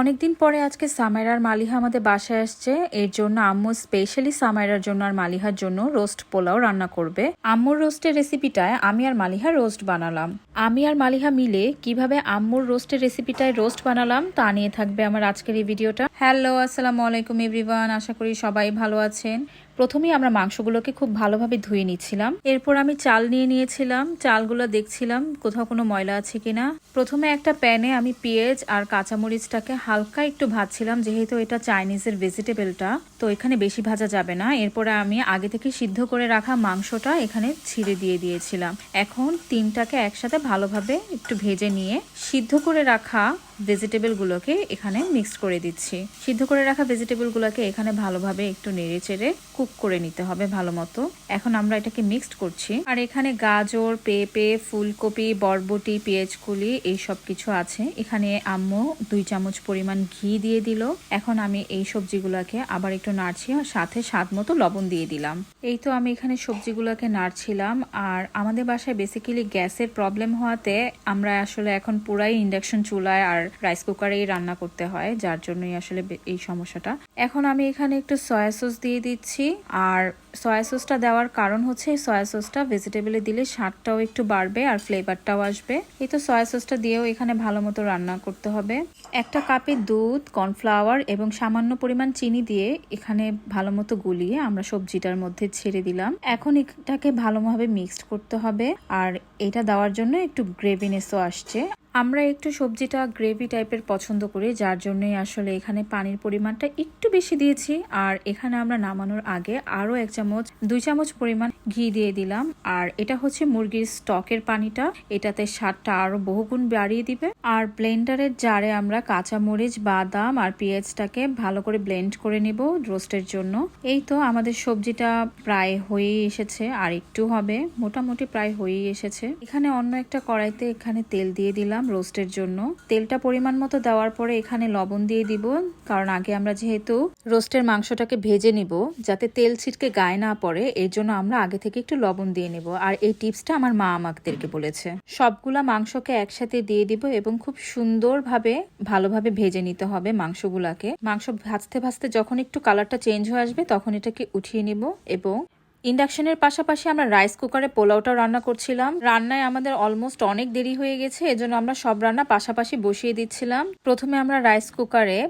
অনেকদিন পরে আজকে সামেরার মালিহা আমাদের বাসায় আসছে। এর জন্য আম্মু স্পেশালি সামেরার জন্য আর মালিহার জন্য রোস্ট পোলাও রান্না করবে। আম্মুর রোস্টের রেসিপিটায় আমি আর মালিহা রোস্ট বানালাম। আমি আর মালিহা মিলে কীভাবে আম্মুর রোস্টের রেসিপিটায় রোস্ট বানালাম তা নিয়ে থাকবে আমার আজকের এই ভিডিওটা হ্যালো আসসালামু আলাইকুম এভরিওয়ান আশা করি সবাই ভালো আছেন। প্রথমেই আমরা মাংসগুলোকে খুব ভালোভাবে ধুয়ে নিচ্ছিলাম। এরপর আমি চাল নিয়ে নিয়েছিলাম। চালগুলো দেখছিলাম কোথাও কোনো ময়লা আছে কিনা। প্রথমে একটা প্যানে আমি পেঁয়াজ আর কাঁচামরিচটাকে হালকা একটু ভাজছিলাম, যেহেতু এটা চাইনিজের ভেজিটেবলটা, তো এখানে বেশি ভাজা যাবে না। এরপরে আমি আগে থেকে সিদ্ধ করে রাখা মাংসটা এখানে ছিঁড়ে দিয়ে দিয়েছিলাম। এখন তিনটাকে একসাথে ভালোভাবে একটু ভেজে নিয়ে সিদ্ধ করে রাখা ভেজিটেবলগুলোকে এখানে মিক্স করে দিচ্ছি। সিদ্ধ করে রাখা ভেজিটেবলগুলোকে এখানে ভালোভাবে একটু নেড়ে চেড়ে কুক করে নিতে হবে ভালো মতো। এখন আমরা এটাকে মিক্সড করছি। আর এখানে গাজর, পেঁপে, ফুলকপি, বরবটি, পেঁয়াজকুলি এই সব কিছু আছে। এখানে আম্মু দুই চামচ পরিমাণ ঘি দিয়ে দিল। এখন আমি এই সবজিগুলোকে আবার একটু নাড়ছি আর সাথে স্বাদ মতো লবণ দিয়ে দিলাম। এই তো আমি এখানে সবজিগুলোকে নাড়ছিলাম। আর আমাদের বাসায় বেসিক্যালি গ্যাসের প্রবলেম হওয়াতে আমরা আসলে এখন পুরাই ইন্ডাকশন চুলায় আর রাইস কুকারেই রান্না করতে হয়, যার জন্যই আসলে এই সমস্যাটা। এখন আমি এখানে একটু সয়া সস দিয়ে দিচ্ছি, আর সয়া সসটা দেওয়ার কারণ হচ্ছে এই সয়া সসটা ভেজিটেবলে দিলে স্বাদটাও একটু বাড়বে আর ফ্লেভারটাও আসবে। এই তো সয়া সসটা দিয়েও এখানে ভালো মতো রান্না করতে হবে। একটা কাপে দুধ কর্নফ্লাওয়ার এবং সামান্য পরিমাণ চিনি দিয়ে এখানে ভালো মতো গুলিয়ে আমরা সবজিটার মধ্যে ছেড়ে দিলাম। এখন এটাকে ভালোভাবে মিক্সড করতে হবে আর এটা দেওয়ার জন্য একটু গ্রেভিনেসও আসছে। আমরা একটু সবজিটা গ্রেভি টাইপের পছন্দ করি, যার জন্যই আসলে এখানে পানির পরিমাণটা একটু বেশি দিয়েছি। আর এখানে আমরা নামানোর আগে আরও এক চামচ দুই চামচ পরিমাণ ঘি দিয়ে দিলাম। আর এটা হচ্ছে মুরগির স্টকের পানিটা। এটাতে স্বাদটা আরও বহুগুণ বাড়িয়ে দিবে। আর ব্লেন্ডারের জারে আমরা কাঁচামরিচ, বাদাম আর পেঁয়াজটাকে ভালো করে ব্লেন্ড করে নিব রোস্টের জন্য। এই তো আমাদের সবজিটা প্রায় হয়েই এসেছে। আর একটু হবে, মোটামুটি প্রায় হয়েই এসেছে। এখানে অন্য একটা কড়াইতে এখানে তেল দিয়ে দিলাম রোস্টের জন্য। তেলটা পরিমাণ মতো দেওয়ার পরে এখানে লবণ দিয়ে দিব, কারণ আগে আমরা যেহেতু রোস্টের মাংসটাকে ভেজে নিব, যাতে তেল ছিটকে গায়ে না পড়ে, এর জন্য আমরা আগে থেকে একটু লবণ দিয়ে নেব। আর এই টিপসটা আমার মা আমাদেরকে বলেছে। সবগুলা মাংসকে একসাথে দিয়ে দিব এবং খুব সুন্দরভাবে, ভালোভাবে ভেজে নিতে হবে মাংসগুলাকে। মাংস ভাজতে ভাজতে যখন একটু কালারটা চেঞ্জ হয়ে আসবে, তখন এটাকে উঠিয়ে নিব এবং ইন্ডাকশনের পাশাপাশি আমরা রাইস কুকারে পোলাওটাও রান্না করছিলাম। রান্নায় আমাদের অলমোস্ট অনেক দেরি হয়ে গেছে, এজন্য আমরা সব রান্না পাশাপাশি বসিয়ে দিচ্ছিলাম। প্রথমে আমরা রাইস কুকারে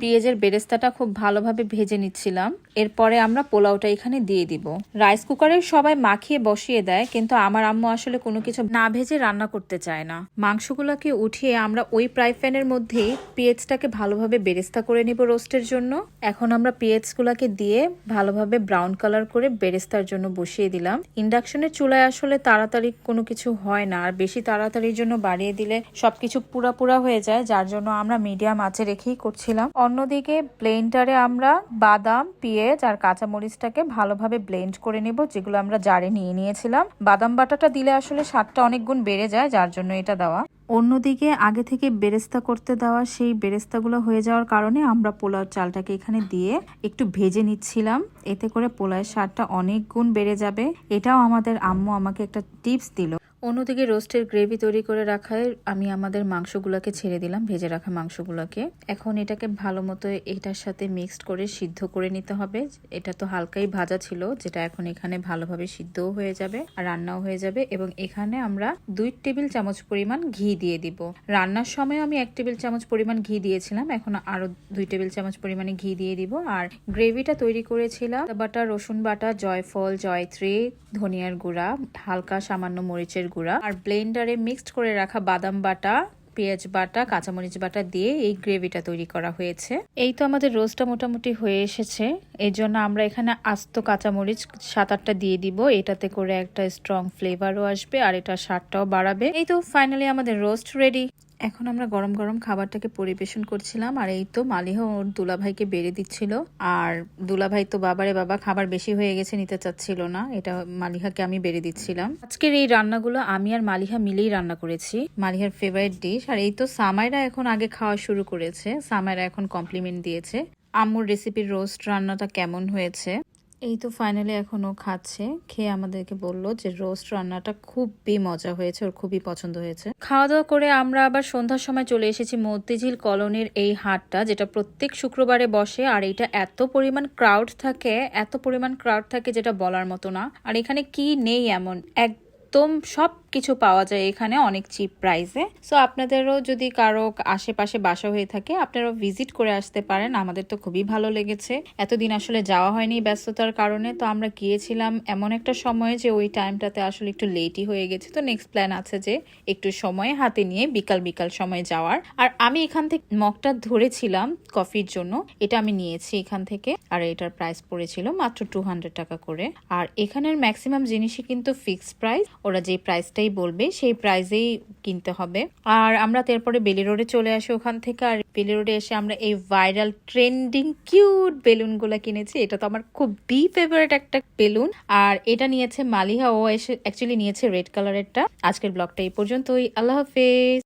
পেঁয়াজের বেরেস্তাটা খুব ভালোভাবে ভেজে নিচ্ছিলাম। এরপরে আমরা পোলাওটা এখানে দিয়ে দিব। রাইস কুকারে সবাই মাখিয়ে বসিয়ে দেয়, কিন্তু আমার আম্মু আসলে কোনো কিছু না ভেজে রান্না করতে চায় না। মাংসগুলোকে উঠিয়ে আমরা ওই ফ্রাই প্যানের মধ্যেই পেঁয়াজটাকে ভালোভাবে বেরেস্তা করে নিব রোস্টের জন্য। এখন আমরা পেঁয়াজগুলোকে দিয়ে ভালোভাবে ব্রাউন কালার করে বেরেস্তার জন্য বসিয়ে দিলাম। ইন্ডাকশনের চুলায় আসলে তাড়াতাড়ি কোনো কিছু হয় না, আর বেশি তাড়াতাড়ির জন্য বাড়িয়ে দিলে সবকিছু পুরা পুরা হয়ে যায়, যার জন্য আমরা মিডিয়াম আঁচে রেখেই করছিলাম। অন্যদিকে ব্লেন্ডারে আমরা বাদাম, পেঁয়াজ আর কাঁচামরিচটাকে ভালোভাবে ব্লেন্ড করে নেব, যেগুলো আমরা জারে নিয়ে নিয়েছিলাম। বাদাম বাটাটা দিলে আসলে স্বাদটা অনেক গুণ বেড়ে যায়, যার জন্য এটা দেওয়া। অন্যদিকে আগে থেকে বেরেস্তা করতে দেওয়া সেই বেরেস্তাগুলো হয়ে যাওয়ার কারণে আমরা পোলাও চালটাকে এখানে দিয়ে একটু ভেজে নিচ্ছিলাম। এতে করে পোলাওয়ের স্বাদটা অনেক গুণ বেড়ে যাবে। এটাও আমাদের আম্মু আমাকে একটা টিপস দিল। অন্যদিকে রোস্টের গ্রেভি তৈরি করে রাখায় আমি আমাদের মাংসগুলোকে ছেড়ে দিলাম, ভেজে রাখা মাংসগুলোকে। এখন এটাকে ভালো মতো এটার সাথে মিক্সড করে সিদ্ধ করে নিতে হবে। এটা তো হালকাই ভাজা ছিল, যেটা এখন এখানে ভালোভাবে সিদ্ধও হয়ে যাবে আর রান্নাও হয়ে যাবে। এবং এখানে আমরা দুই টেবিল চামচ পরিমাণ ঘি দিয়ে দিব। রান্নার সময় আমি এক টেবিল চামচ পরিমাণ ঘি দিয়েছিলাম, এখন আরও দুই টেবিল চামচ পরিমাণে ঘি দিয়ে দিব। আর গ্রেভিটা তৈরি করেছিলাম বাটা, রসুন বাটা, জয়ফল, জয়ত্রী, ধনিয়ার গুঁড়া, হালকা সামান্য মরিচের গুঁড়া। আর ব্লেন্ডারে মিক্সড করে রাখা বাদাম বাটা, পেঁয়াজ বাটা, কাঁচামরিচ বাটা দিয়ে এই গ্রেভিটা তৈরি করা হয়েছে। এই তো আমাদের রোস্টটা মোটামুটি হয়ে এসেছে। এর জন্য আমরা এখানে আস্ত কাঁচামরিচ সাত আটটা দিয়ে দিব। এটাতে করে একটা স্ট্রং ফ্লেভারও আসবে আর এটা স্বাদটাও বাড়াবে। এই তো ফাইনালি আমাদের রোস্ট রেডি এখন আমরা গরম গরম খাবারটাকে পরিবেশন করছিলাম, আর এই তো মালিহা ওর দুলাভাইকে বেড়ে দিচ্ছিল। আর দুলাভাই তো বাবারে বাবা, খাবার বেশি হয়ে গেছে, নিতে চাচ্ছিল না। এটা মালিহাকে আমি বেড়ে দিচ্ছিলাম। আজকের এই রান্নাগুলো আমি আর মালিহা মিলেই রান্না করেছি, মালিহার ফেভারিট ডিশ আর এই তো সামাইরা এখন আগে খাওয়া শুরু করেছে, সামাইরা এখন কমপ্লিমেন্ট দিয়েছে। আম্মুর রেসিপির রোস্ট রান্নাটা কেমন হয়েছে? এই তো ফাইনালি এখন ও খাচ্ছে। খেয়ে আমাদেরকে বলল যে রোস্ট রান্নাটা খুবই মজা হয়েছে, ওর খুবই পছন্দ হয়েছে। খাওয়া দাওয়া করে আমরা আবার সন্ধ্যার সময় চলে এসেছি মতিঝিল কলোনির এই হাটটা, যেটা প্রত্যেক শুক্রবারে বসে, আর এটা এত পরিমাণ ক্রাউড থাকে, এত পরিমাণ ক্রাউড থাকে যেটা বলার মতো না। আর এখানে কি নেই এমন? একদম সব কিছু পাওয়া যায় এখানে অনেক চিপ প্রাইসে সো আপনাদেরও যদি কারও আশেপাশে বাসা হয়ে থাকে, আপনারাও ভিজিট করে আসতে পারেন। আমাদের তো খুবই ভালো লেগেছে। এতদিন আসলে যাওয়া হয়নি ব্যস্ততার কারণে, তো আমরা গিয়েছিলাম এমন একটা সময়ে যে ওই টাইমটাতে আসলে একটু লেটই হয়ে গেছে। তো নেক্সট প্ল্যান আছে যে একটু সময় হাতে নিয়ে বিকাল বিকাল সময় যাওয়ার। আর আমি এখান থেকে মগটা ধরেছিলাম কফির জন্য। এটা আমি নিয়েছি এখান থেকে। আর এটার প্রাইস পড়েছিল মাত্র টু টাকা করে। আর এখানের ম্যাক্সিমাম জিনিসই কিন্তু ফিক্সড প্রাইস ওরা যে প্রাইসটাই বলবে, সেই প্রাইসেই কিনতে হবে। আর আমরা তারপরে বেলি রোডে চলে আসি ওখান থেকে। আর বেলি রোডে এসে আমরা এই ভাইরাল ট্রেন্ডিং কিউট বেলুনগুলো কিনেছি। এটা তো আমার খুব বি ফেভারিট একটা বেলুন। আর এটা নিয়েছে মালিহা। ও এসে অ্যাকচুয়ালি নিয়েছে রেড কালারেরটা আজকের ব্লগটা এই পর্যন্তই। আল্লাহ হাফেজ।